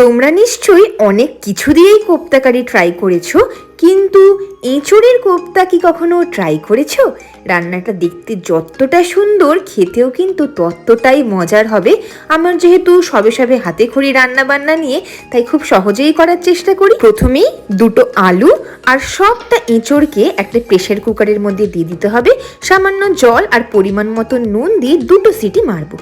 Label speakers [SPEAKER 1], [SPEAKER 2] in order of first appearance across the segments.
[SPEAKER 1] তোমরা নিশ্চয়ই অনেক কিছু দিয়েই কোপ্তাকারি ট্রাই করেছ, কিন্তু এঁচড়ের কোপ্তা কি কখনো ট্রাই করেছ? রান্নাটা দেখতে যতটা সুন্দর, খেতেও কিন্তু ততটাই মজার হবে। আমার যেহেতু সবে সবে হাতে খড়ি রান্না বান্না নিয়ে, তাই খুব সহজেই করার চেষ্টা করি। প্রথমেই দুটো আলু আর সবটা এঁচড়কে একটা প্রেশার কুকারের মধ্যে দিয়ে দিতে হবে। সামান্য জল আর পরিমাণ মতো নুন দিয়ে দুটো সিটি মারবো।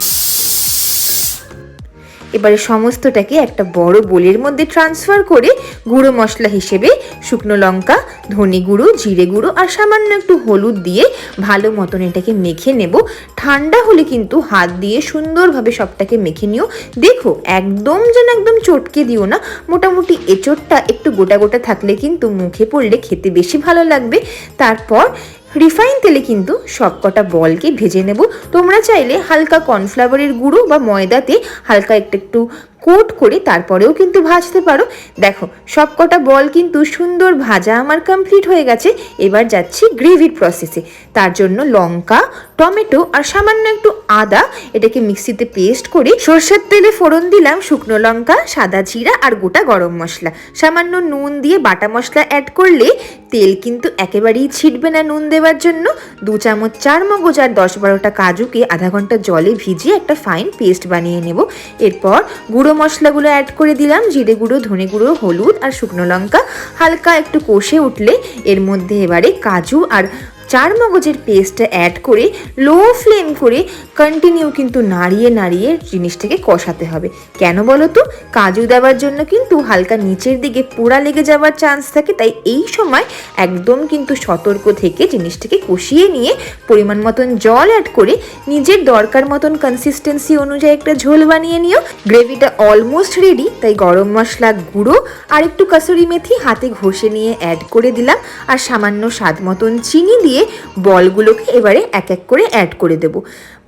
[SPEAKER 1] এবারে সমস্তটাকে একটা বড় বোলের মধ্যে ট্রান্সফার করে গুঁড়ো মশলা হিসেবে শুকনো লঙ্কা, ধনে গুঁড়ো, জিরে গুঁড়ো আর সামান্য একটু হলুদ দিয়ে ভালো মতন এটাকে মেখে নেব। ঠান্ডা হলে কিন্তু হাত দিয়ে সুন্দরভাবে সবটাকে মেখে নিও। দেখো, একদম যেন একদম চটকে দিও না। মোটামুটি এঁচোড়টা একটু গোটা গোটা থাকলে কিন্তু মুখে পড়লে খেতে বেশি ভালো লাগবে। তারপর রিফাইন তেলে কিন্তু সবকটা বলকে ভেজে নেব। তোমরা চাইলে হালকা কর্নফ্লাওয়ারের গুঁড়ো বা ময়দাতে হালকা একটু একটু কোট করে তারপরেও কিন্তু ভাজতে পারো। দেখো, সবকটা বল কিন্তু সুন্দর ভাজা আমার কমপ্লিট হয়ে গেছে। এবার যাচ্ছি গ্রেভির প্রসেসে তার জন্য লঙ্কা, টমেটো আর সামান্য একটু আদা, এটাকে মিক্সিতে পেস্ট করে সর্ষের তেলে ফোড়ন দিলাম শুকনো লঙ্কা, সাদা জিরা আর গোটা গরম মশলা। সামান্য নুন দিয়ে বাটা মশলা অ্যাড করলে তেল কিন্তু একেবারেই ছিটবে না নুন দেওয়ার জন্য। দু চামচ চার মগজ আর দশ বারোটা কাজুকে আধা ঘণ্টা জলে ভিজিয়ে একটা ফাইন পেস্ট বানিয়ে নেব। এরপর গুঁড়ো মশলাগুলো অ্যাড করে দিলাম, জিরে গুঁড়ো, ধনে গুঁড়ো, হলুদ আর শুকনো লঙ্কা। হালকা একটু কষে উঠলে এর মধ্যে এবারে কাজু আর চার মগজের পেস্টটা অ্যাড করে লো ফ্লেম করে কন্টিনিউ কিন্তু নাড়িয়ে নাড়িয়ে জিনিসটাকে কষাতে হবে। কেন বলো তো কাজু দেওয়ার জন্য কিন্তু হালকা নিচের দিকে পোড়া লেগে যাওয়ার চান্স থাকে, তাই এই সময় একদম কিন্তু সতর্ক থেকে জিনিসটাকে কষিয়ে নিয়ে পরিমাণ মতন জল অ্যাড করে নিজের দরকার মতন কনসিস্টেন্সি অনুযায়ী একটা ঝোল বানিয়ে নিও। গ্রেভিটা অলমোস্ট রেডি তাই গরম মশলা, গুঁড়ো আর একটু কাসুরি মেথি হাতে ঘষে নিয়ে অ্যাড করে দিলাম। আর সামান্য স্বাদ মতন চিনি দিয়ে বলগুলোকে এবারে এক এক করে অ্যাড করে দেব।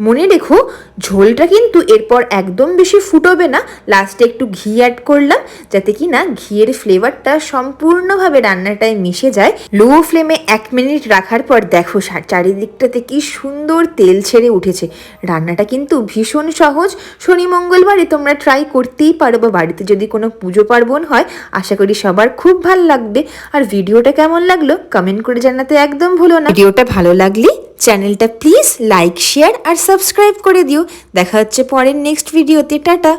[SPEAKER 1] মনে রেখো, ঝোলটা কিন্তু এরপর একদম বেশি ফুটোবে না। লাস্টে একটু ঘি অ্যাড করলাম, যাতে কি না ঘিয়ের ফ্লেভারটা সম্পূর্ণভাবে রান্নাটায় মিশে যায়। লো ফ্লেমে এক মিনিট রাখার পর দেখো চারিদিকটাতে কি সুন্দর তেল ছেড়ে উঠেছে। রান্নাটা কিন্তু ভীষণ সহজ। শনি মঙ্গলবারে তোমরা ট্রাই করতেই পারো বা বাড়িতে যদি কোনো পুজো পার্বণ হয়, আশা করি সবার খুব ভালো লাগবে। আর ভিডিওটা কেমন লাগল কমেন্ট করে জানাতে একদম ভুলো না। ভিডিওটা ভালো লাগলে চ্যানেলটা প্লিজ লাইক, শেয়ার আর সাবস্ক্রাইব করে দিও। দেখা হচ্ছে পরের নেক্সট ভিডিওতে। টাটা।